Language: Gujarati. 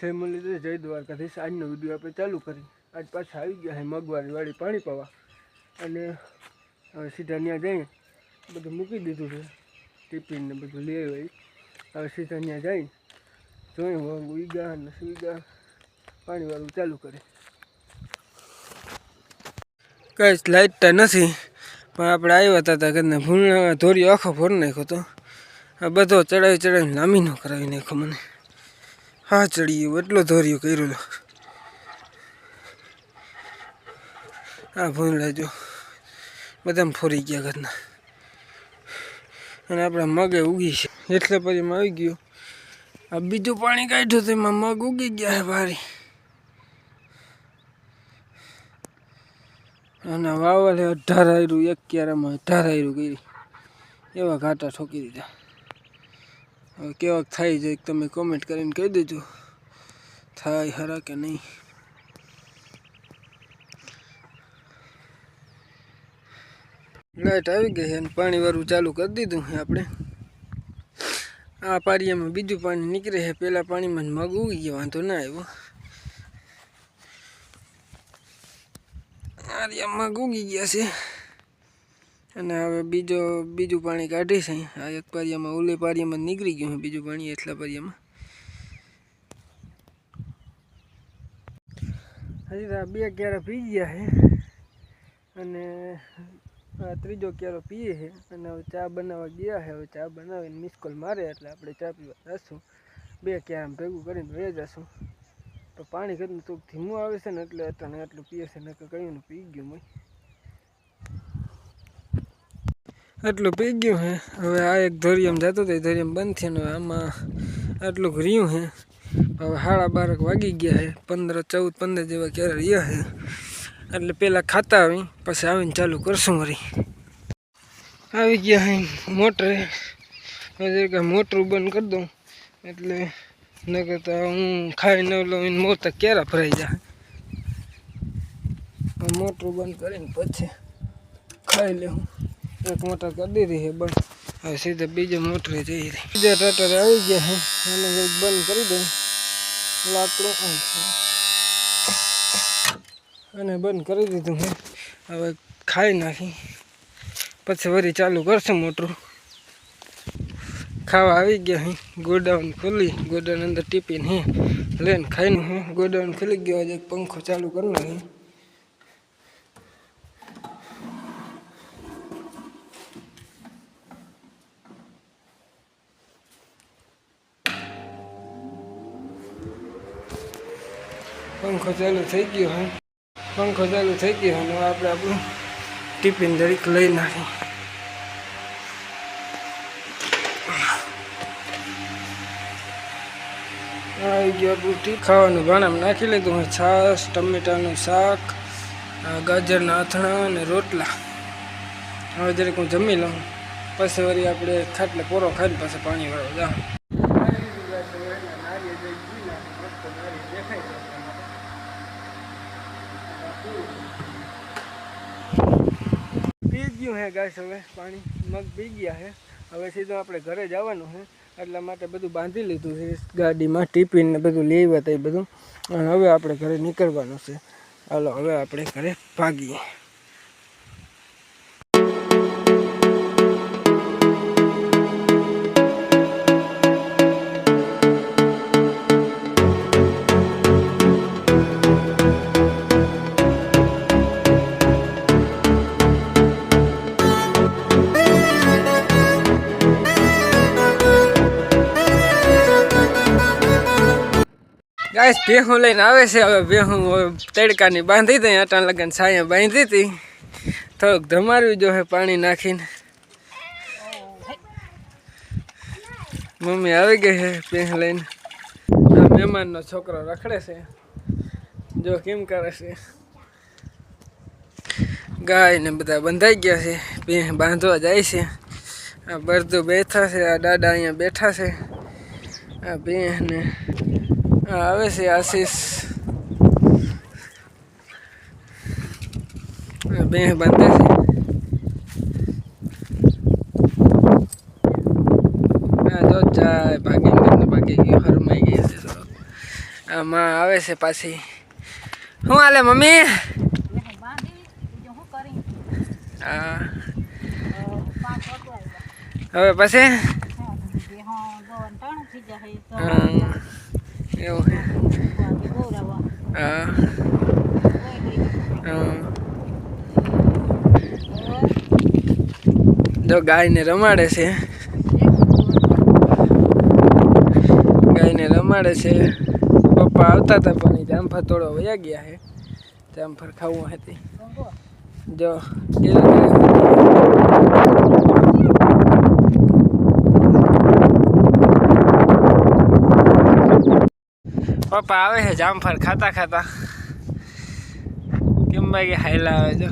જય મુરલીધર જય દ્વારકાધીશ. આજનો વીડિયો આપણે ચાલુ કરી. આજ પાછા આવી ગયા છે મગવારીવાળી પાણી પાવા. અને, હવે સીધા ત્યાં જઈએ બધું મૂકી દીધું છે. ટિફિન ને બધું લઈ આવી. હવે સીધા ત્યાં જઈ જોઈ વાંગ ઉઈગા ને સુઈગા પાણીવાળું ચાલુ કરી. કઈ લાઇટતા નથી, પણ આપણે આવ્યા હતા કરીને ભૂલ ધોરી આખો ભોર નાખ્યો હતો આ બધો ચડાવી ચડાવીને ન કરાવી નાખ્યો મને. હા ચડી ગયો એટલો ધોર્યો કર્યો. હા ભૂંડા જો, બધામાં ફોરી ગયા ઘરના. અને આપણા મગે ઉગી છે. એટલે પછી આવી ગયું. આ બીજું પાણી કાઢ્યું તો એમાં મગ ઉગી ગયા છે ભારી. અને વાવલે અઢાર આયરું, એક ક્યારામાં અઢાર આયરું કરી એવા ઘાટા ઠોકી દીધા. કેવાક થાય છે તમે કોમેન્ટ કરીને કહી દેજો. થાય ખરા કે નહીં? લાઈટ આવી ગઈ અને પાણી વાળું ચાલુ કરી દીધું છે આપણે. આ પારિયામાં બીજું પાણી નીકળે છે, પેલા પાણીમાં મગ ઉગી ગયો, વાંધો ના આવ્યો. આરિયા મગ ઉગી ગયા છે. અને હવે બીજો, બીજું પાણી કાઢી છે આ એક પારિયામાં, ઓલે પારિયામાં નીકળી ગયું બીજું પાણી એટલા પારિયામાં. હજી તો બે ક્યારા પી ગયા છે અને ત્રીજો ક્યારો પીએ છે અને હવે ચા બનાવવા ગયા છે હવે ચા બનાવીને મિસ કોલ મારે એટલે આપણે ચા પીવા જશું. બે ક્યારા ભેગું કરીને વહી જશું. તો પાણી ઘરનું થોડુંક ધીમું આવે છે ને એટલે અત્યારે એટલું પીએ છે ને ને પી ગયું મેં આટલું પી ગયું હે. હવે આ એક ધોરિયમ જતો હતો, એ ધોરિયમ બંધ થયું હવે આમાં આટલું રહ્યું હે. હવે સાડા બારક વાગી ગયા છે પંદર, ચૌદ, પંદર જેવા ક્યારે રહ્યા છે એટલે પહેલાં ખાતા આવી, પછી આવીને ચાલુ કરશું મારી આવી ગયા હે મોટરે. હવે મોટરું બંધ કરી દઉં, એટલે ન તો હું ખાઈ ન લઉં મોત ક્યારે ભરાઈ જાય. મોટરું બંધ કરીને પછી ખાઈ લેવું. એક મોટર કરી દીધી છે, બંધ. હવે સીધા બીજે મોટરે જઈ રહી. બીજા ટાટરે આવી ગયા છે, એને કંઈક બંધ કરી દઉં. લાકડું અને બંધ કરી દીધું છે. હવે ખાઈ નાખી. પછી વળી ચાલુ કરશે મોટરું. ખાવા આવી ગયા હે ગોડાઉન ખોલી ગોડાઉન અંદર ટિફિન હે. લઈને ખાઈને હું ગોડાઉન ખુલી ગયો. આજે પંખો ચાલુ કરી નાખી પંખો ચાલુ થઈ ગયો હોય પંખો ચાલુ થઈ ગયો અને આપણે આપણું ટિફિન દરેક લઈ નાખી આવી ગયો આપણું ખાવાનું ભાણામાં નાખી લીધું હોય છાશ, ટમેટાનું શાક ગાજરના આથણા અને રોટલા. હવે જરાક હું જમી લઉં, પછી વળી આપણે ખાટલે પોરો ખાઈને પાછા પાણી વાળો જાઉં. પી ગયું હે ગાય હવે, પાણી મગ પી ગયા હે. હવે સીધું આપણે ઘરે જવાનું છે એટલા માટે બધું બાંધી લીધું છે, ગાડીમાં ટિફિન ને બધું લઈ આવ્યા એ બધું. અને હવે આપણે ઘરે નીકળવાનું છે. હાલો, હવે આપણે ઘરે ભાગીએ. ગાઈસ, ભેહું લઈને આવે છે હવે, ભેહું તડકાની બાંધી દઈ આટા લગન છાયા બાંધી હતી. થોડુંક ધમારવી હે પાણી નાખીને. મમ્મી આવી ગઈ છે ભેહ લઈને. આ મહેમાનનો છોકરો રખડે છે. જો કેમ કરે છે. ગાય ને બધા બંધાઈ ગયા છે. ભેહ બાંધવા જાય છે. આ બરદું બેઠા છે, આ દાદા અહીંયા બેઠા છે. આ ભેહ ને આ આવે છે આશીષ આ બે બાંધે છે આ જો જાય ભાગી ને ભાગી ગયો હરમાઈ ગઈ છે થોડો આમાં આવે છે પાછી શું હાલે મમ્મી હા હવે પછી એવું હા. જો ગાયને રમાડે છે. ગાયને રમાડે છે. પપ્પા આવતા હતા પણ જામફળ તોડવા વયા ગયા છે. જામફળ ખાવું હતી. જો પપ્પા આવે છે જામફળ ખાતા ખાતા. કેમ ભાઈ હાઈલા આવે જો